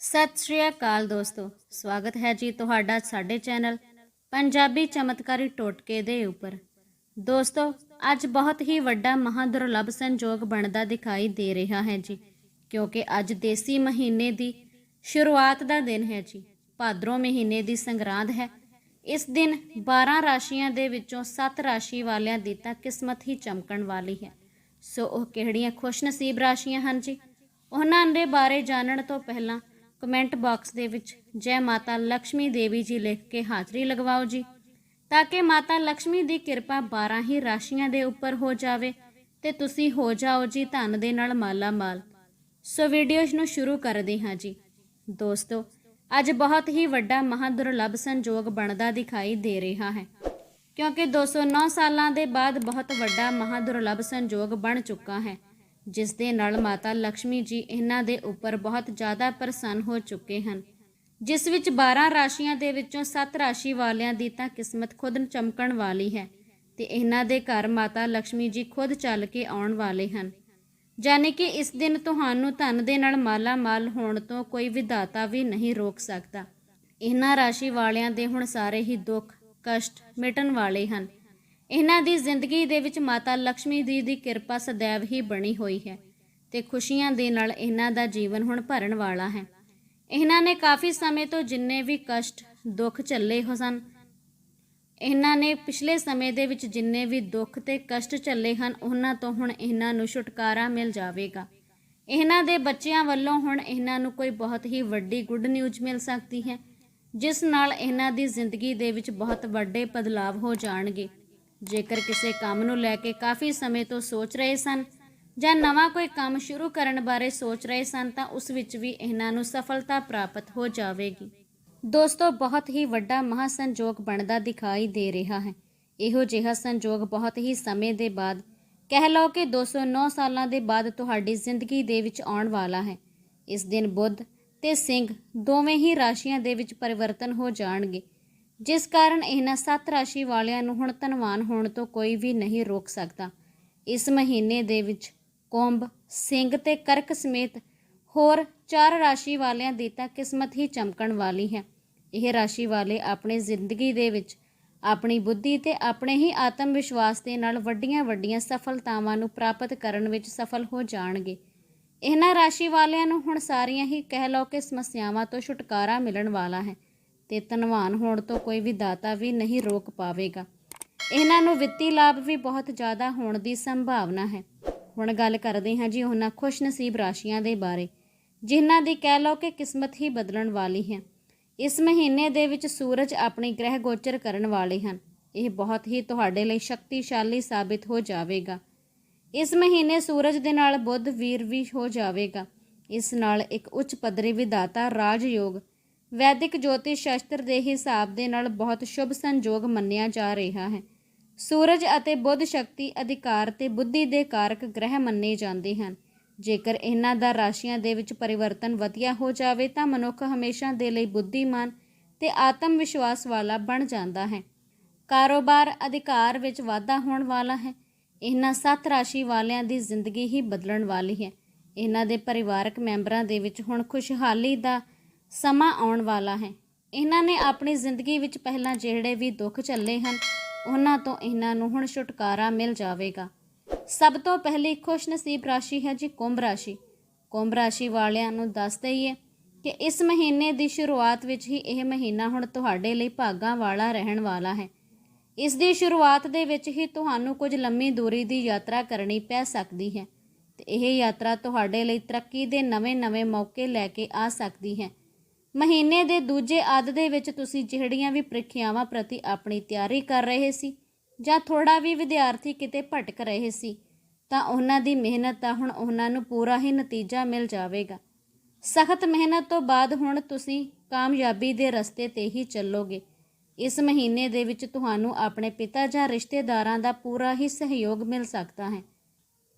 ਸਤਿ ਸ਼੍ਰੀ ਅਕਾਲ ਦੋਸਤੋ, ਸਵਾਗਤ ਹੈ ਜੀ ਤੁਹਾਡਾ ਸਾਡੇ ਚੈਨਲ ਪੰਜਾਬੀ ਚਮਤਕਾਰੀ ਟੋਟਕੇ ਦੇ ਉੱਪਰ। ਦੋਸਤੋ, ਅੱਜ ਬਹੁਤ ਹੀ ਵੱਡਾ ਮਹਾਦੁਰਲਭ ਸੰਜੋਗ ਬਣਦਾ ਦਿਖਾਈ ਦੇ ਰਿਹਾ ਹੈ ਜੀ, ਕਿਉਂਕਿ ਅੱਜ ਦੇਸੀ ਮਹੀਨੇ ਦੀ ਸ਼ੁਰੂਆਤ ਦਾ ਦਿਨ ਹੈ ਜੀ, ਭਾਦਰੋਂ ਮਹੀਨੇ ਦੀ ਸੰਗਰਾਂਦ ਹੈ। ਇਸ ਦਿਨ 12 ਰਾਸ਼ੀਆਂ ਦੇ ਵਿੱਚੋਂ 7 ਰਾਸ਼ੀ ਵਾਲਿਆਂ ਦੀ ਤਾਂ ਕਿਸਮਤ ਹੀ ਚਮਕਣ ਵਾਲੀ ਹੈ। ਸੋ ਉਹ ਕਿਹੜੀਆਂ ਖੁਸ਼ਨਸੀਬ ਰਾਸ਼ੀਆਂ ਹਨ ਜੀ? ਉਹਨਾਂ ਦੇ ਬਾਰੇ ਜਾਣਨ ਤੋਂ ਪਹਿਲਾਂ ਕਮੈਂਟ ਬਾਕਸ ਦੇ ਵਿੱਚ, ਜੈ ਮਾਤਾ ਲక్ష్ਮੀ ਦੇਵੀ ਜੀ ਲਿਖ ਕੇ ਹਾਜ਼ਰੀ ਲਗਵਾਓ ਜੀ। ਤਾਂ ਕਿ ਮਾਤਾ ਲక్ష్ਮੀ ਦੀ ਕਿਰਪਾ 12 ਹੀ ਰਾਸ਼ੀਆਂ ਦੇ ਉੱਪਰ ਹੋ ਜਾਵੇ ਤੇ ਤੁਸੀਂ ਹੋ ਜਾਓ ਜੀ ਧਨ ਦੇ ਨਾਲ ਮਾਲਾ ਮਾਲ ਸੋ ਵੀਡੀਓਜ਼ ਨੂੰ ਸ਼ੁਰੂ ਕਰਦੇ ਹਾਂ ਜੀ। ਦੋਸਤੋ, ਅੱਜ ਬਹੁਤ ਹੀ ਵੱਡਾ ਮਹਾਦੁਰਲਭ ਸੰਜੋਗ ਬਣਦਾ ਦਿਖਾਈ ਦੇ ਰਿਹਾ ਹੈ। ਕਿਉਂਕਿ 209 ਸਾਲਾਂ ਦੇ ਬਾਅਦ ਬਹੁਤ ਵੱਡਾ ਮਹਾਦੁਰਲਭ ਸੰਜੋਗ ਬਣ ਚੁੱਕਾ ਹੈ। ਜਿਸ ਦੇ ਨਾਲ ਮਾਤਾ ਲక్ష్ਮੀ ਜੀ ਇਹਨਾਂ ਦੇ ਉੱਪਰ ਬਹੁਤ ਜ਼ਿਆਦਾ ਪ੍ਰਸੰਨ ਹੋ ਚੁੱਕੇ ਹਨ। ਜਿਸ ਵਿੱਚ 12 ਰਾਸ਼ੀਆਂ ਦੇ ਵਿੱਚੋਂ 7 ਰਾਸ਼ੀ ਵਾਲਿਆਂ ਦੀ ਤਾਂ ਕਿਸਮਤ ਖੁਦ ਚਮਕਣ ਵਾਲੀ ਹੈ ਤੇ ਇਹਨਾਂ ਦੇ ਘਰ ਮਾਤਾ ਲక్ష్ਮੀ ਜੀ ਖੁਦ ਚੱਲ ਕੇ ਆਉਣ ਵਾਲੇ ਹਨ। ਯਾਨੀ ਕਿ ਇਸ ਦਿਨ ਤੁਹਾਨੂੰ ਧਨ ਦੇ ਨਾਲ ਮਾਲਾ ਮਾਲ ਹੋਣ ਤੋਂ ਕੋਈ ਵਿਧਾਤਾ ਵੀ ਨਹੀਂ ਰੋਕ ਸਕਦਾ। ਇਹਨਾਂ ਰਾਸ਼ੀ ਵਾਲਿਆਂ ਦੇ ਹੁਣ ਸਾਰੇ ਹੀ ਦੁੱਖ, ਕਸ਼ਟ ਮਿਟਣ ਵਾਲੇ ਹਨ। ਇਹਨਾਂ ਦੀ ਜ਼ਿੰਦਗੀ ਦੇ ਵਿੱਚ ਮਾਤਾ ਲక్ష్ਮੀ ਜੀ ਦੀ ਕਿਰਪਾ ਸਦੈਵ ਹੀ ਬਣੀ ਹੋਈ ਹੈ ਤੇ ਖੁਸ਼ੀਆਂ ਦੇ ਨਾਲ ਇਹਨਾਂ ਦਾ ਜੀਵਨ ਹੁਣ ਭਰਨ ਵਾਲਾ ਹੈ। ਇਹਨਾਂ ਨੇ ਕਾਫੀ ਸਮੇਂ ਤੋਂ ਜਿੰਨੇ ਵੀ ਕਸ਼ਟ, ਦੁੱਖ ਝੱਲੇ ਹੋ ਸਨ, ਇਹਨਾਂ ਨੇ ਪਿਛਲੇ ਸਮੇਂ ਦੇ ਵਿੱਚ ਜਿੰਨੇ ਵੀ ਦੁੱਖ ਤੇ ਕਸ਼ਟ ਝੱਲੇ ਹਨ, ਉਹਨਾਂ ਤੋਂ ਹੁਣ ਇਹਨਾਂ ਨੂੰ ਛੁਟਕਾਰਾ ਮਿਲ ਜਾਵੇਗਾ। ਇਹਨਾਂ ਦੇ ਬੱਚਿਆਂ ਵੱਲੋਂ ਹੁਣ ਇਹਨਾਂ ਨੂੰ ਕੋਈ ਬਹੁਤ ਹੀ ਵੱਡੀ ਗੁੱਡ ਨਿਊਜ਼ ਮਿਲ ਸਕਦੀ ਹੈ, ਜਿਸ ਨਾਲ ਇਹਨਾਂ ਦੀ ਜ਼ਿੰਦਗੀ ਦੇ ਵਿੱਚ ਬਹੁਤ ਵੱਡੇ ਬਦਲਾਅ ਹੋ ਜਾਣਗੇ। ਜੇਕਰ ਕਿਸੇ ਕੰਮ ਨੂੰ ਲੈ ਕੇ ਕਾਫੀ ਸਮੇਂ ਤੋਂ ਸੋਚ ਰਹੇ ਸਨ ਜਾਂ ਨਵਾਂ ਕੋਈ ਕੰਮ ਸ਼ੁਰੂ ਕਰਨ ਬਾਰੇ ਸੋਚ ਰਹੇ ਸਨ, ਤਾਂ ਉਸ ਵਿੱਚ ਵੀ ਇਹਨਾਂ ਨੂੰ ਸਫਲਤਾ ਪ੍ਰਾਪਤ ਹੋ ਜਾਵੇਗੀ। ਦੋਸਤੋ, ਬਹੁਤ ਹੀ ਵੱਡਾ ਮਹਾ ਸੰਜੋਗ ਬਣਦਾ ਦਿਖਾਈ ਦੇ ਰਿਹਾ ਹੈ। ਇਹੋ ਜਿਹਾ ਸੰਜੋਗ ਬਹੁਤ ਹੀ ਸਮੇਂ ਦੇ ਬਾਅਦ, ਕਹਿ ਲਓ ਕਿ 209 ਸਾਲਾਂ ਦੇ ਬਾਅਦ ਤੁਹਾਡੀ ਜ਼ਿੰਦਗੀ ਦੇ ਵਿੱਚ ਆਉਣ ਵਾਲਾ ਹੈ। ਇਸ ਦਿਨ ਬੁੱਧ ਤੇ ਸਿੰਘ ਦੋਵੇਂ ਹੀ ਰਾਸ਼ੀਆਂ ਦੇ ਵਿੱਚ ਪਰਿਵਰਤਨ ਹੋ ਜਾਣਗੇ। ਜਿਸ ਕਾਰਨ ਇਹਨਾਂ ਸੱਤ ਰਾਸ਼ੀ ਵਾਲਿਆਂ ਨੂੰ ਹੁਣ ਧਨਵਾਨ ਹੋਣ ਤੋਂ ਕੋਈ ਵੀ ਨਹੀਂ ਰੋਕ ਸਕਦਾ। ਇਸ ਮਹੀਨੇ ਦੇ ਵਿੱਚ ਕੁੰਭ, ਸਿੰਘ ਤੇ ਕਰਕ ਸਮੇਤ ਹੋਰ ਚਾਰ ਰਾਸ਼ੀ ਵਾਲਿਆਂ ਦੀ ਤਾਂ ਕਿਸਮਤ ਹੀ ਚਮਕਣ ਵਾਲੀ ਹੈ। ਇਹ ਰਾਸ਼ੀ ਵਾਲੇ ਆਪਣੀ ਜ਼ਿੰਦਗੀ ਦੇ ਵਿੱਚ ਆਪਣੀ ਬੁੱਧੀ ਤੇ ਆਪਣੇ ਹੀ ਆਤਮ ਵਿਸ਼ਵਾਸ ਦੇ ਨਾਲ ਵੱਡੀਆਂ-ਵੱਡੀਆਂ ਸਫਲਤਾਵਾਂ ਨੂੰ ਪ੍ਰਾਪਤ ਕਰਨ ਵਿੱਚ ਸਫਲ ਹੋ ਜਾਣਗੇ। ਇਹਨਾਂ ਰਾਸ਼ੀ ਵਾਲਿਆਂ ਨੂੰ ਹੁਣ ਸਾਰੀਆਂ ਹੀ ਕਹਿ ਲਓ ਕਿ ਸਮੱਸਿਆਵਾਂ ਤੋਂ ਛੁਟਕਾਰਾ ਮਿਲਣ ਵਾਲਾ ਹੈ। ਤੇ ਧਨਵਾਨ ਹੋਣ ਤੋਂ ਕੋਈ ਵੀ ਦਾਤਾ ਵੀ ਨਹੀਂ ਰੋਕ ਪਾਵੇਗਾ। ਇਹਨਾਂ ਨੂੰ ਵਿੱਤੀ ਲਾਭ ਵੀ ਬਹੁਤ ਜ਼ਿਆਦਾ ਹੋਣ ਦੀ ਸੰਭਾਵਨਾ ਹੈ। ਹੁਣ ਗੱਲ ਕਰਦੇ ਹਾਂ ਜੀ ਉਹਨਾਂ ਖੁਸ਼ਨਸੀਬ ਰਾਸ਼ੀਆਂ ਦੇ ਬਾਰੇ, ਜਿਨ੍ਹਾਂ ਦੀ ਕਹਿ ਲਓ ਕਿ ਕਿਸਮਤ ਹੀ ਬਦਲਣ ਵਾਲੀ ਹੈ। ਇਸ ਮਹੀਨੇ ਦੇ ਵਿੱਚ ਸੂਰਜ ਆਪਣੀ ਗ੍ਰਹਿ ਗੋਚਰ ਕਰਨ ਵਾਲੇ ਹਨ। ਇਹ ਬਹੁਤ ਹੀ ਤੁਹਾਡੇ ਲਈ ਸ਼ਕਤੀਸ਼ਾਲੀ ਸਾਬਿਤ ਹੋ ਜਾਵੇਗਾ। ਇਸ ਮਹੀਨੇ ਸੂਰਜ ਦੇ ਨਾਲ ਬੁੱਧ ਵੀਰ ਵੀ ਹੋ ਜਾਵੇਗਾ। ਇਸ ਨਾਲ ਇੱਕ ਉੱਚ ਪੱਧਰੀ ਵਿਧਾਤਾ ਰਾਜਯੋਗ ਵੈਦਿਕ ਜੋਤਿਸ਼ ਸ਼ਾਸਤਰ ਦੇ ਹਿਸਾਬ ਦੇ ਨਾਲ ਬਹੁਤ ਸ਼ੁਭ ਸੰਜੋਗ ਮੰਨਿਆ ਜਾ ਰਿਹਾ ਹੈ। ਸੂਰਜ ਅਤੇ ਬੁੱਧ ਸ਼ਕਤੀ ਅਧਿਕਾਰ ਤੇ ਬੁੱਧੀ ਦੇ ਕਾਰਕ ਗ੍ਰਹਿ ਮੰਨੇ ਜਾਂਦੇ ਹਨ। ਜੇਕਰ ਇਹਨਾਂ ਦਾ ਰਾਸ਼ੀਆਂ ਦੇ ਵਿੱਚ ਪਰਿਵਰਤਨ ਵਧੀਆ ਹੋ ਜਾਵੇ ਤਾਂ ਮਨੁੱਖ ਹਮੇਸ਼ਾ ਦੇ ਲਈ ਬੁੱਧੀਮਾਨ ਤੇ ਆਤਮ ਵਿਸ਼ਵਾਸ ਵਾਲਾ ਬਣ ਜਾਂਦਾ ਹੈ। ਕਾਰੋਬਾਰ ਅਧਿਕਾਰ ਵਿੱਚ ਵਾਧਾ ਹੋਣ ਵਾਲਾ ਹੈ। ਇਹਨਾਂ ਸੱਤ ਰਾਸ਼ੀ ਵਾਲਿਆਂ ਦੀ ਜ਼ਿੰਦਗੀ ਹੀ ਬਦਲਣ ਵਾਲੀ ਹੈ। ਇਹਨਾਂ ਦੇ ਪਰਿਵਾਰਕ ਮੈਂਬਰਾਂ ਦੇ ਵਿੱਚ ਹੁਣ ਖੁਸ਼ਹਾਲੀ ਦਾ ਸਮਾਂ ਆਉਣ ਵਾਲਾ ਹੈ। ਇਹਨਾਂ ਨੇ ਆਪਣੀ ਜ਼ਿੰਦਗੀ ਵਿੱਚ ਪਹਿਲਾਂ ਜਿਹੜੇ ਵੀ ਦੁੱਖ ਝੱਲੇ ਹਨ, ਉਹਨਾਂ ਤੋਂ ਇਹਨਾਂ ਨੂੰ ਹੁਣ ਛੁਟਕਾਰਾ ਮਿਲ ਜਾਵੇਗਾ। ਸਭ ਤੋਂ ਪਹਿਲੀ ਖੁਸ਼ਨਸੀਬ ਰਾਸ਼ੀ ਹੈ ਜੀ ਕੁੰਭ ਰਾਸ਼ੀ। ਕੁੰਭ ਰਾਸ਼ੀ ਵਾਲਿਆਂ ਨੂੰ ਦੱਸ ਦਈਏ ਕਿ ਇਸ ਮਹੀਨੇ ਦੀ ਸ਼ੁਰੂਆਤ ਵਿੱਚ ਹੀ ਇਹ ਮਹੀਨਾ ਹੁਣ ਤੁਹਾਡੇ ਲਈ ਭਾਗਾਂ ਵਾਲਾ ਰਹਿਣ ਵਾਲਾ ਹੈ। ਇਸ ਦੀ ਸ਼ੁਰੂਆਤ ਦੇ ਵਿੱਚ ਹੀ ਤੁਹਾਨੂੰ ਕੁਝ ਲੰਮੀ ਦੂਰੀ ਦੀ ਯਾਤਰਾ ਕਰਨੀ ਪੈ ਸਕਦੀ ਹੈ ਤੇ ਇਹ ਯਾਤਰਾ ਤੁਹਾਡੇ ਲਈ ਤਰੱਕੀ ਦੇ ਨਵੇਂ-ਨਵੇਂ ਮੌਕੇ ਲੈ ਕੇ ਆ ਸਕਦੀ ਹੈ। ਮਹੀਨੇ ਦੇ ਦੂਜੇ ਅੱਧ ਦੇ ਵਿੱਚ ਤੁਸੀਂ ਜਿਹੜੀਆਂ ਵੀ ਪ੍ਰੀਖਿਆਵਾਂ ਪ੍ਰਤੀ ਆਪਣੀ ਤਿਆਰੀ ਕਰ ਰਹੇ ਸੀ ਜਾਂ ਥੋੜਾ ਵੀ ਵਿਦਿਆਰਥੀ ਕਿਤੇ ਭਟਕ ਰਹੇ ਸੀ, ਤਾਂ ਉਹਨਾਂ ਦੀ ਮਿਹਨਤ ਦਾ ਹੁਣ ਉਹਨਾਂ ਨੂੰ ਪੂਰਾ ਹੀ ਨਤੀਜਾ ਮਿਲ ਜਾਵੇਗਾ। ਸਖਤ ਮਿਹਨਤ ਤੋਂ ਬਾਅਦ ਹੁਣ ਤੁਸੀਂ ਕਾਮਯਾਬੀ ਦੇ ਰਸਤੇ ਤੇ ਹੀ ਚੱਲੋਗੇ। ਇਸ ਮਹੀਨੇ ਦੇ ਵਿੱਚ ਤੁਹਾਨੂੰ ਆਪਣੇ ਪਿਤਾ ਜਾਂ ਰਿਸ਼ਤੇਦਾਰਾਂ ਦਾ ਪੂਰਾ ਹੀ ਸਹਿਯੋਗ ਮਿਲ ਸਕਦਾ ਹੈ।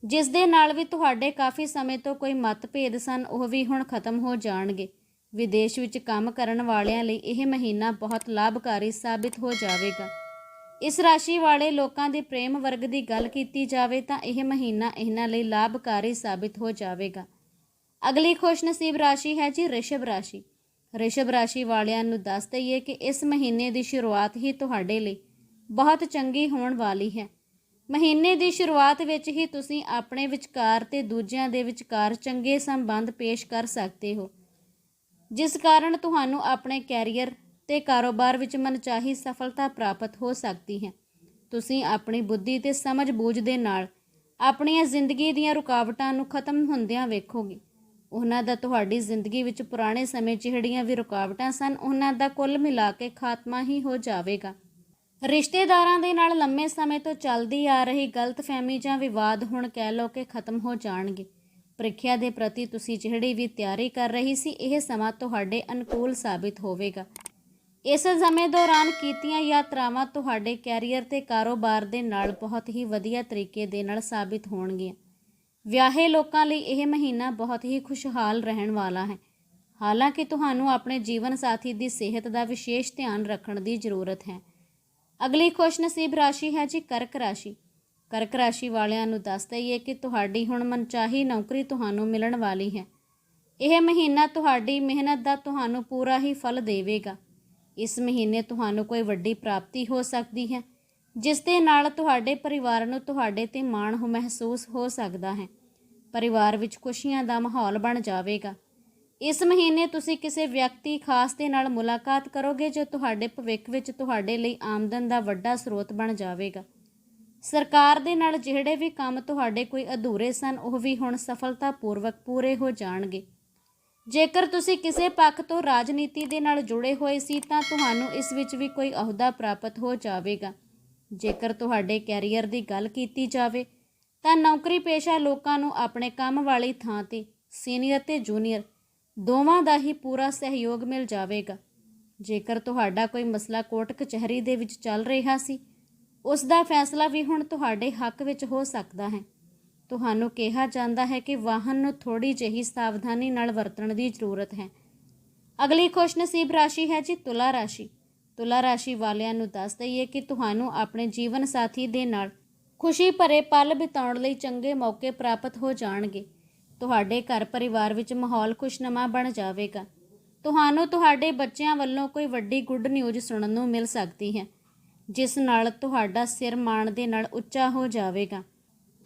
ਜਿਸ ਦੇ ਨਾਲ ਵੀ ਤੁਹਾਡੇ ਕਾਫੀ ਸਮੇਂ ਤੋਂ ਕੋਈ ਮਤਭੇਦ ਸਨ, ਉਹ ਵੀ ਹੁਣ ਖਤਮ ਹੋ ਜਾਣਗੇ। ਵਿਦੇਸ਼ ਵਿੱਚ ਕੰਮ ਕਰਨ ਵਾਲਿਆਂ ਲਈ ਇਹ ਮਹੀਨਾ ਬਹੁਤ ਲਾਭਕਾਰੀ ਸਾਬਿਤ ਹੋ ਜਾਵੇਗਾ। ਇਸ ਰਾਸ਼ੀ ਵਾਲੇ ਲੋਕਾਂ ਦੇ ਪ੍ਰੇਮ ਵਰਗ ਦੀ ਗੱਲ ਕੀਤੀ ਜਾਵੇ ਤਾਂ ਇਹ ਮਹੀਨਾ ਇਹਨਾਂ ਲਈ ਲਾਭਕਾਰੀ ਸਾਬਿਤ ਹੋ ਜਾਵੇਗਾ। ਅਗਲੀ ਖੁਸ਼ਨਸੀਬ ਰਾਸ਼ੀ ਹੈ ਜੀ ਰਿਸ਼ਭ ਰਾਸ਼ੀ। ਰਿਸ਼ਭ ਰਾਸ਼ੀ ਵਾਲਿਆਂ ਨੂੰ ਦੱਸ ਦਈਏ ਕਿ ਇਸ ਮਹੀਨੇ ਦੀ ਸ਼ੁਰੂਆਤ ਹੀ ਤੁਹਾਡੇ ਲਈ ਬਹੁਤ ਚੰਗੀ ਹੋਣ ਵਾਲੀ ਹੈ। ਮਹੀਨੇ ਦੀ ਸ਼ੁਰੂਆਤ ਵਿੱਚ ਹੀ ਤੁਸੀਂ ਆਪਣੇ ਵਿਚਕਾਰ ਤੇ ਦੂਜਿਆਂ ਦੇ ਵਿਚਕਾਰ ਚੰਗੇ ਸੰਬੰਧ ਪੇਸ਼ ਕਰ ਸਕਦੇ ਹੋ। ਜਿਸ ਕਾਰਨ ਤੁਹਾਨੂੰ ਆਪਣੇ ਕੈਰੀਅਰ ਤੇ ਕਾਰੋਬਾਰ ਵਿੱਚ ਮਨਚਾਹੀ ਸਫਲਤਾ ਪ੍ਰਾਪਤ ਹੋ ਸਕਦੀ ਹੈ। ਤੁਸੀਂ ਆਪਣੀ ਬੁੱਧੀ ਤੇ ਸਮਝ ਬੂਝ ਦੇ ਨਾਲ ਆਪਣੀਆਂ ਜ਼ਿੰਦਗੀ ਦੀਆਂ ਰੁਕਾਵਟਾਂ ਨੂੰ ਖਤਮ ਹੁੰਦਿਆਂ ਵੇਖੋਗੇ। ਉਹਨਾਂ ਦਾ ਤੁਹਾਡੀ ਜ਼ਿੰਦਗੀ ਵਿੱਚ ਪੁਰਾਣੇ ਸਮੇਂ 'ਚ ਜਿਹੜੀਆਂ ਵੀ ਰੁਕਾਵਟਾਂ ਸਨ, ਉਹਨਾਂ ਦਾ ਕੁੱਲ ਮਿਲਾ ਕੇ ਖਾਤਮਾ ਹੀ ਹੋ ਜਾਵੇਗਾ। ਰਿਸ਼ਤੇਦਾਰਾਂ ਦੇ ਨਾਲ ਲੰਮੇ ਸਮੇਂ ਤੋਂ ਚੱਲਦੀ ਆ ਰਹੀ ਗਲਤਫਹਿਮੀ ਜਾਂ ਵਿਵਾਦ ਹੁਣ ਕਹਿ ਲਓ ਕਿ ਖਤਮ ਹੋ ਜਾਣਗੇ। ਪ੍ਰੀਖਿਆ ਦੇ ਪ੍ਰਤੀ ਤੁਸੀਂ ਜਿਹੜੀ ਵੀ ਤਿਆਰੀ ਕਰ ਰਹੀ ਸੀ, ਇਹ ਸਮਾਂ ਤੁਹਾਡੇ ਅਨੁਕੂਲ ਸਾਬਿਤ ਹੋਵੇਗਾ। ਇਸ ਸਮੇਂ ਦੌਰਾਨ ਕੀਤੀਆਂ ਯਾਤਰਾਵਾਂ ਤੁਹਾਡੇ ਕੈਰੀਅਰ ਤੇ ਕਾਰੋਬਾਰ ਦੇ ਨਾਲ ਬਹੁਤ ਹੀ ਵਧੀਆ ਤਰੀਕੇ ਦੇ ਨਾਲ ਸਾਬਿਤ ਹੋਣਗੀਆਂ। ਵਿਆਹੇ ਲੋਕਾਂ ਲਈ ਇਹ ਮਹੀਨਾ ਬਹੁਤ ਹੀ ਖੁਸ਼ਹਾਲ ਰਹਿਣ ਵਾਲਾ ਹੈ। ਹਾਲਾਂਕਿ ਤੁਹਾਨੂੰ ਆਪਣੇ ਜੀਵਨ ਸਾਥੀ ਦੀ ਸਿਹਤ ਦਾ ਵਿਸ਼ੇਸ਼ ਧਿਆਨ ਰੱਖਣ ਦੀ ਜ਼ਰੂਰਤ ਹੈ। ਅਗਲੀ ਖੁਸ਼ਨਸੀਬ ਰਾਸ਼ੀ ਹੈ ਜੀ ਕਰਕ ਰਾਸ਼ੀ। ਕਰਕ ਰਾਸ਼ੀ ਵਾਲਿਆਂ ਨੂੰ ਦੱਸ ਦਈਏ ਕਿ ਤੁਹਾਡੀ ਹੁਣ ਮਨਚਾਹੀ ਨੌਕਰੀ ਤੁਹਾਨੂੰ ਮਿਲਣ ਵਾਲੀ ਹੈ। ਇਹ ਮਹੀਨਾ ਤੁਹਾਡੀ ਮਿਹਨਤ ਦਾ ਤੁਹਾਨੂੰ ਪੂਰਾ ਹੀ ਫਲ ਦੇਵੇਗਾ। ਇਸ ਮਹੀਨੇ ਤੁਹਾਨੂੰ ਕੋਈ ਵੱਡੀ ਪ੍ਰਾਪਤੀ ਹੋ ਸਕਦੀ ਹੈ, ਜਿਸ ਦੇ ਨਾਲ ਤੁਹਾਡੇ ਪਰਿਵਾਰ ਨੂੰ ਤੁਹਾਡੇ ਤੇ ਮਾਣ ਮਹਿਸੂਸ ਹੋ ਸਕਦਾ ਹੈ। ਪਰਿਵਾਰ ਵਿੱਚ ਖੁਸ਼ੀਆਂ ਦਾ ਮਾਹੌਲ ਬਣ ਜਾਵੇਗਾ। ਇਸ ਮਹੀਨੇ ਤੁਸੀਂ ਕਿਸੇ ਵਿਅਕਤੀ ਖਾਸ ਦੇ ਨਾਲ ਮੁਲਾਕਾਤ ਕਰੋਗੇ, ਜੋ ਤੁਹਾਡੇ ਭਵਿੱਖ ਵਿੱਚ ਤੁਹਾਡੇ ਲਈ ਆਮਦਨ ਦਾ ਵੱਡਾ ਸਰੋਤ ਬਣ ਜਾਵੇਗਾ। ਸਰਕਾਰ ਦੇ ਨਾਲ ਜਿਹੜੇ ਵੀ ਕੰਮ ਤੁਹਾਡੇ ਕੋਈ ਅਧੂਰੇ ਸਨ, ਉਹ ਵੀ ਹੁਣ ਸਫਲਤਾਪੂਰਵਕ ਪੂਰੇ ਹੋ ਜਾਣਗੇ। ਜੇਕਰ ਤੁਸੀਂ ਕਿਸੇ ਪੱਖ ਤੋਂ ਰਾਜਨੀਤੀ ਦੇ ਨਾਲ ਜੁੜੇ ਹੋਏ ਸੀ, ਤਾਂ ਤੁਹਾਨੂੰ ਇਸ ਵਿੱਚ ਵੀ ਕੋਈ ਅਹੁਦਾ ਪ੍ਰਾਪਤ ਹੋ ਜਾਵੇਗਾ। ਜੇਕਰ ਤੁਹਾਡੇ ਕੈਰੀਅਰ ਦੀ ਗੱਲ ਕੀਤੀ ਜਾਵੇ, ਤਾਂ ਨੌਕਰੀ ਪੇਸ਼ਾ ਲੋਕਾਂ ਨੂੰ ਆਪਣੇ ਕੰਮ ਵਾਲੀ ਥਾਂ ਤੇ, ਸੀਨੀਅਰ ਤੇ ਜੂਨੀਅਰ, ਦੋਵਾਂ ਦਾ ਹੀ ਪੂਰਾ ਸਹਿਯੋਗ ਮਿਲ ਜਾਵੇਗਾ। ਜੇਕਰ ਤੁਹਾਡਾ ਕੋਈ ਮਸਲਾ ਕੋਰਟ ਕਚਹਿਰੀ ਦੇ ਵਿੱਚ ਚੱਲ ਰਿਹਾ ਸੀ ਉਸ ਦਾ ਫੈਸਲਾ ਵੀ ਹੁਣ ਤੁਹਾਡੇ ਹੱਕ ਵਿੱਚ ਹੋ ਸਕਦਾ ਹੈ। ਤੁਹਾਨੂੰ ਕਿਹਾ ਜਾਂਦਾ ਹੈ ਕਿ ਵਾਹਨ ਨੂੰ ਥੋੜੀ ਜਿਹੀ ਸਾਵਧਾਨੀ ਨਾਲ ਵਰਤਣ ਦੀ ਜ਼ਰੂਰਤ ਹੈ। ਅਗਲੀ ਖੁਸ਼ਨਸੀਬ ਰਾਸ਼ੀ ਹੈ ਜੀ ਤੁਲਾ ਰਾਸ਼ੀ। ਤੁਲਾ ਰਾਸ਼ੀ ਵਾਲਿਆਂ ਨੂੰ ਦੱਸ ਦਈਏ ਕਿ ਤੁਹਾਨੂੰ ਆਪਣੇ ਜੀਵਨ ਸਾਥੀ ਦੇ ਨਾਲ ਖੁਸ਼ੀ ਭਰੇ ਪਲ ਬਿਤਾਉਣ ਲਈ ਚੰਗੇ ਮੌਕੇ ਪ੍ਰਾਪਤ ਹੋ ਜਾਣਗੇ। ਤੁਹਾਡੇ ਘਰ ਪਰਿਵਾਰ ਵਿੱਚ ਮਾਹੌਲ ਖੁਸ਼ਨਮਾ ਬਣ ਜਾਵੇਗਾ। ਤੁਹਾਨੂੰ ਤੁਹਾਡੇ ਬੱਚਿਆਂ ਵੱਲੋਂ ਕੋਈ ਵੱਡੀ ਗੁੱਡ ਨਿਊਜ਼ ਸੁਣਨ ਨੂੰ ਮਿਲ ਸਕਦੀ ਹੈ। ਜਿਸ ਨਾਲ ਤੁਹਾਡਾ ਸਿਰ ਮਾਣ ਦੇ ਨਾਲ ਉੱਚਾ ਹੋ ਜਾਵੇਗਾ।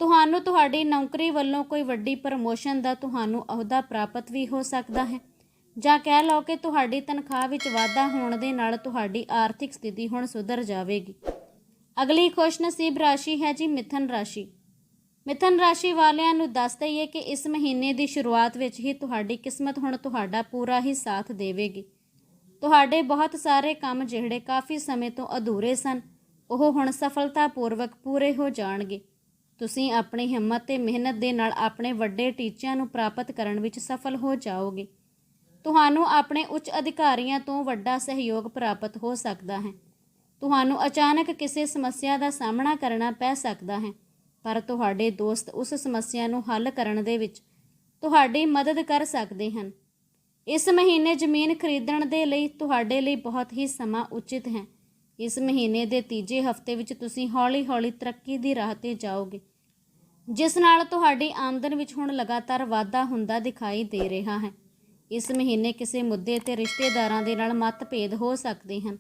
ਤੁਹਾਨੂੰ ਤੁਹਾਡੀ ਨੌਕਰੀ ਵੱਲੋਂ ਕੋਈ ਵੱਡੀ ਪ੍ਰਮੋਸ਼ਨ ਦਾ ਤੁਹਾਨੂੰ ਅਹੁਦਾ ਪ੍ਰਾਪਤ ਵੀ ਹੋ ਸਕਦਾ ਹੈ। ਜਾਂ ਕਹਿ ਲਓ ਕਿ ਤੁਹਾਡੀ ਤਨਖਾਹ ਵਿੱਚ ਵਾਧਾ ਹੋਣ ਦੇ ਨਾਲ ਤੁਹਾਡੀ ਆਰਥਿਕ ਸਥਿਤੀ ਹੁਣ ਸੁਧਰ ਜਾਵੇਗੀ। ਅਗਲੀ ਖੁਸ਼ਨਸੀਬ ਰਾਸ਼ੀ ਹੈ ਜੀ ਮਿਥਨ ਰਾਸ਼ੀ। ਮਿਥਨ ਰਾਸ਼ੀ ਵਾਲਿਆਂ ਨੂੰ ਦੱਸ ਦਈਏ ਕਿ ਇਸ ਮਹੀਨੇ ਦੀ ਸ਼ੁਰੂਆਤ ਵਿੱਚ ਹੀ ਤੁਹਾਡੀ ਕਿਸਮਤ ਹੁਣ ਤੁਹਾਡਾ ਪੂਰਾ ਹੀ ਸਾਥ ਦੇਵੇਗੀ। ਤੁਹਾਡੇ ਬਹੁਤ ਸਾਰੇ ਕੰਮ ਜਿਹੜੇ ਕਾਫੀ ਸਮੇਂ ਤੋਂ ਅਧੂਰੇ ਸਨ, ਉਹ ਹੁਣ ਸਫਲਤਾਪੂਰਵਕ ਪੂਰੇ ਹੋ ਜਾਣਗੇ। ਤੁਸੀਂ ਆਪਣੀ ਹਿੰਮਤ ਤੇ ਮਿਹਨਤ ਦੇ ਨਾਲ ਆਪਣੇ ਵੱਡੇ ਟੀਚਿਆਂ ਨੂੰ ਪ੍ਰਾਪਤ ਕਰਨ ਵਿੱਚ ਸਫਲ ਹੋ ਜਾਓਗੇ। ਤੁਹਾਨੂੰ ਆਪਣੇ ਉੱਚ ਅਧਿਕਾਰੀਆਂ ਤੋਂ ਵੱਡਾ ਸਹਿਯੋਗ ਪ੍ਰਾਪਤ ਹੋ ਸਕਦਾ ਹੈ। ਤੁਹਾਨੂੰ ਅਚਾਨਕ ਕਿਸੇ ਸਮੱਸਿਆ ਦਾ ਸਾਹਮਣਾ ਕਰਨਾ ਪੈ ਸਕਦਾ ਹੈ, ਪਰ ਤੁਹਾਡੇ ਦੋਸਤ ਉਸ ਸਮੱਸਿਆ ਨੂੰ ਹੱਲ ਕਰਨ ਦੇ ਵਿੱਚ ਤੁਹਾਡੀ ਮਦਦ ਕਰ ਸਕਦੇ ਹਨ। ਇਸ ਮਹੀਨੇ ਜ਼ਮੀਨ ਖਰੀਦਣ ਦੇ ਲਈ ਤੁਹਾਡੇ ਲਈ ਬਹੁਤ ਹੀ ਸਮਾਂ ਉਚਿਤ ਹੈ। ਇਸ ਮਹੀਨੇ ਦੇ ਤੀਜੇ ਹਫ਼ਤੇ ਵਿੱਚ ਤੁਸੀਂ ਹੌਲੀ-ਹੌਲੀ ਤਰੱਕੀ ਦੀ ਰਾਹ ਤੇ ਜਾਓਗੇ, ਜਿਸ ਨਾਲ ਤੁਹਾਡੀ ਆਮਦਨ ਵਿੱਚ ਹੁਣ ਲਗਾਤਾਰ ਵਾਧਾ ਹੁੰਦਾ ਦਿਖਾਈ ਦੇ ਰਿਹਾ ਹੈ। ਇਸ ਮਹੀਨੇ ਕਿਸੇ ਮੁੱਦੇ ਤੇ ਰਿਸ਼ਤੇਦਾਰਾਂ ਦੇ ਨਾਲ ਮਤਭੇਦ ਹੋ ਸਕਦੇ ਹਨ।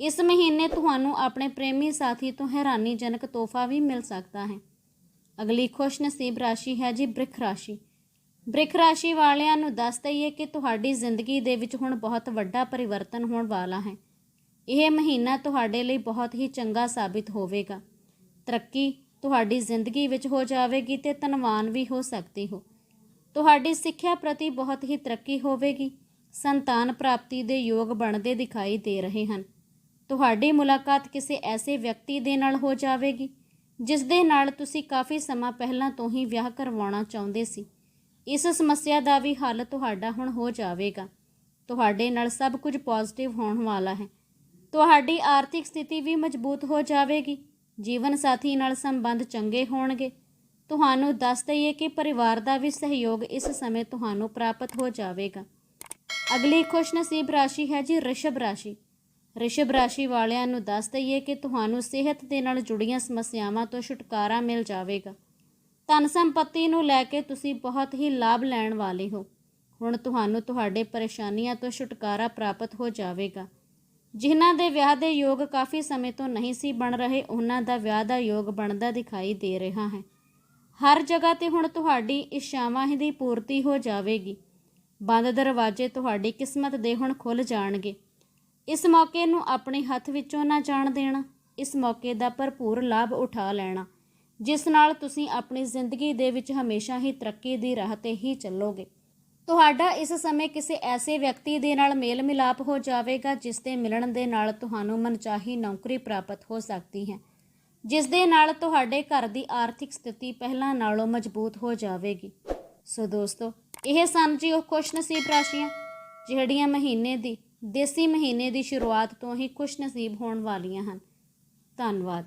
ਇਸ ਮਹੀਨੇ ਤੁਹਾਨੂੰ ਆਪਣੇ ਪ੍ਰੇਮੀ ਸਾਥੀ ਤੋਂ ਹੈਰਾਨੀਜਨਕ ਤੋਹਫਾ ਵੀ ਮਿਲ ਸਕਦਾ ਹੈ। ਅਗਲੀ ਖੁਸ਼ਨਸੀਬ ਰਾਸ਼ੀ ਹੈ ਜੀ ਬ੍ਰਿਖ ਰਾਸ਼ੀ। ਬ੍ਰਿਖ ਰਾਸ਼ੀ ਵਾਲਿਆਂ ਨੂੰ ਦੱਸ ਦਈਏ ਕਿ ਤੁਹਾਡੀ ਜ਼ਿੰਦਗੀ ਦੇ ਵਿੱਚ ਹੁਣ ਬਹੁਤ ਵੱਡਾ ਪਰਿਵਰਤਨ ਹੋਣ ਵਾਲਾ ਹੈ। ਇਹ ਮਹੀਨਾ ਤੁਹਾਡੇ ਲਈ ਬਹੁਤ ਹੀ ਚੰਗਾ ਸਾਬਿਤ ਹੋਵੇਗਾ। ਤਰੱਕੀ ਤੁਹਾਡੀ ਜ਼ਿੰਦਗੀ ਵਿੱਚ ਹੋ ਜਾਵੇਗੀ ਤੇ ਧਨਵਾਨ ਵੀ ਹੋ ਸਕਦੇ ਹੋ। ਤੁਹਾਡੀ ਸਿੱਖਿਆ ਪ੍ਰਤੀ ਬਹੁਤ ਹੀ ਤਰੱਕੀ ਹੋਵੇਗੀ। ਸੰਤਾਨ ਪ੍ਰਾਪਤੀ ਦੇ ਯੋਗ ਬਣਦੇ ਦਿਖਾਈ ਦੇ ਰਹੇ ਹਨ। ਤੁਹਾਡੀ ਮੁਲਾਕਾਤ ਕਿਸੇ ਐਸੇ ਵਿਅਕਤੀ ਦੇ ਨਾਲ ਹੋ ਜਾਵੇਗੀ, ਜਿਸ ਦੇ ਨਾਲ ਤੁਸੀਂ ਕਾਫੀ ਸਮਾਂ ਪਹਿਲਾਂ ਤੋਂ ਹੀ ਵਿਆਹ ਕਰਵਾਉਣਾ ਚਾਹੁੰਦੇ ਸੀ। ਇਸ ਸਮੱਸਿਆ ਦਾ ਵੀ ਹੱਲ ਤੁਹਾਡਾ ਹੁਣ ਹੋ ਜਾਵੇਗਾ। ਤੁਹਾਡੇ ਨਾਲ ਸਭ ਕੁਝ ਪੋਜ਼ਿਟਿਵ ਹੋਣ ਵਾਲਾ ਹੈ। ਤੁਹਾਡੀ ਆਰਥਿਕ ਸਥਿਤੀ ਵੀ ਮਜ਼ਬੂਤ ਹੋ ਜਾਵੇਗੀ। ਜੀਵਨ ਸਾਥੀ ਨਾਲ ਸੰਬੰਧ ਚੰਗੇ ਹੋਣਗੇ। ਤੁਹਾਨੂੰ ਦੱਸ ਦਈਏ ਕਿ ਪਰਿਵਾਰ ਦਾ ਵੀ ਸਹਿਯੋਗ ਇਸ ਸਮੇਂ ਤੁਹਾਨੂੰ ਪ੍ਰਾਪਤ ਹੋ ਜਾਵੇਗਾ। ਅਗਲੀ ਖੁਸ਼ਨਸੀਬ ਰਾਸ਼ੀ ਹੈ ਜੀ ਰਿਸ਼ਭ ਰਾਸ਼ੀ। ਰਿਸ਼ਭ ਰਾਸ਼ੀ ਵਾਲਿਆਂ ਨੂੰ ਦੱਸ ਦਈਏ ਕਿ ਤੁਹਾਨੂੰ ਸਿਹਤ ਦੇ ਨਾਲ ਜੁੜੀਆਂ ਸਮੱਸਿਆਵਾਂ ਤੋਂ ਛੁਟਕਾਰਾ ਮਿਲ ਜਾਵੇਗਾ। ਧਨ ਸੰਪਤੀ ਨੂੰ ਲੈ ਕੇ ਤੁਸੀਂ ਬਹੁਤ ਹੀ ਲਾਭ ਲੈਣ ਵਾਲੇ ਹੋ। ਹੁਣ ਤੁਹਾਨੂੰ ਤੁਹਾਡੇ ਪਰੇਸ਼ਾਨੀਆਂ ਤੋਂ ਛੁਟਕਾਰਾ ਪ੍ਰਾਪਤ ਹੋ ਜਾਵੇਗਾ। ਜਿਨ੍ਹਾਂ ਦੇ ਵਿਆਹ ਦੇ ਯੋਗ ਕਾਫੀ ਸਮੇਂ ਤੋਂ ਨਹੀਂ ਸੀ ਬਣ ਰਹੇ, ਉਹਨਾਂ ਦਾ ਵਿਆਹ ਦਾ ਯੋਗ ਬਣਦਾ ਦਿਖਾਈ ਦੇ ਰਿਹਾ ਹੈ। ਹਰ ਜਗ੍ਹਾ ਤੇ ਹੁਣ ਤੁਹਾਡੀ ਇੱਛਾਵਾਂ ਦੀ ਪੂਰਤੀ ਹੋ ਜਾਵੇਗੀ। ਬੰਦ ਦਰਵਾਜ਼ੇ ਤੁਹਾਡੀ ਕਿਸਮਤ ਦੇ ਹੁਣ ਖੁੱਲ ਜਾਣਗੇ। ਇਸ ਮੌਕੇ ਨੂੰ ਆਪਣੇ ਹੱਥ ਵਿੱਚੋਂ ਨਾ ਜਾਣ ਦੇਣਾ, ਇਸ ਮੌਕੇ ਦਾ ਭਰਪੂਰ ਲਾਭ ਉਠਾ ਲੈਣਾ। ਜਿਸ ਨਾਲ ਤੁਸੀਂ ਆਪਣੀ ਜ਼ਿੰਦਗੀ ਦੇ ਵਿੱਚ ਹਮੇਸ਼ਾ ਹੀ ਤਰੱਕੀ ਦੀ ਰਾਹ ਤੇ ਹੀ ਚੱਲੋਗੇ। ਤੁਹਾਡਾ ਇਸ ਸਮੇਂ ਕਿਸੇ ਐਸੇ ਵਿਅਕਤੀ ਦੇ ਨਾਲ ਮੇਲ ਮਿਲਾਪ ਹੋ ਜਾਵੇਗਾ ਜਿਸ ਦੇ ਮਿਲਣ ਦੇ ਨਾਲ ਤੁਹਾਨੂੰ ਮਨਚਾਹੀ ਨੌਕਰੀ ਪ੍ਰਾਪਤ ਹੋ ਸਕਦੀ ਹੈ। ਜਿਸ ਦੇ ਨਾਲ ਤੁਹਾਡੇ ਘਰ ਦੀ ਆਰਥਿਕ ਸਥਿਤੀ ਪਹਿਲਾਂ ਨਾਲੋਂ ਮਜ਼ਬੂਤ ਹੋ ਜਾਵੇਗੀ। ਸੋ ਦੋਸਤੋ, ਇਹ ਸਨ ਜੀ ਉਹ ਖੁਸ਼ਨਸੀਬ ਰਾਸ਼ੀਆਂ, ਜਿਹੜੀਆਂ ਮਹੀਨੇ ਦੀ, ਦੇਸੀ ਮਹੀਨੇ ਦੀ ਸ਼ੁਰੂਆਤ ਤੋਂ ਹੀ ਖੁਸ਼ਨਸੀਬ ਹੋਣ ਵਾਲੀਆਂ ਹਨ। ਧੰਨਵਾਦ।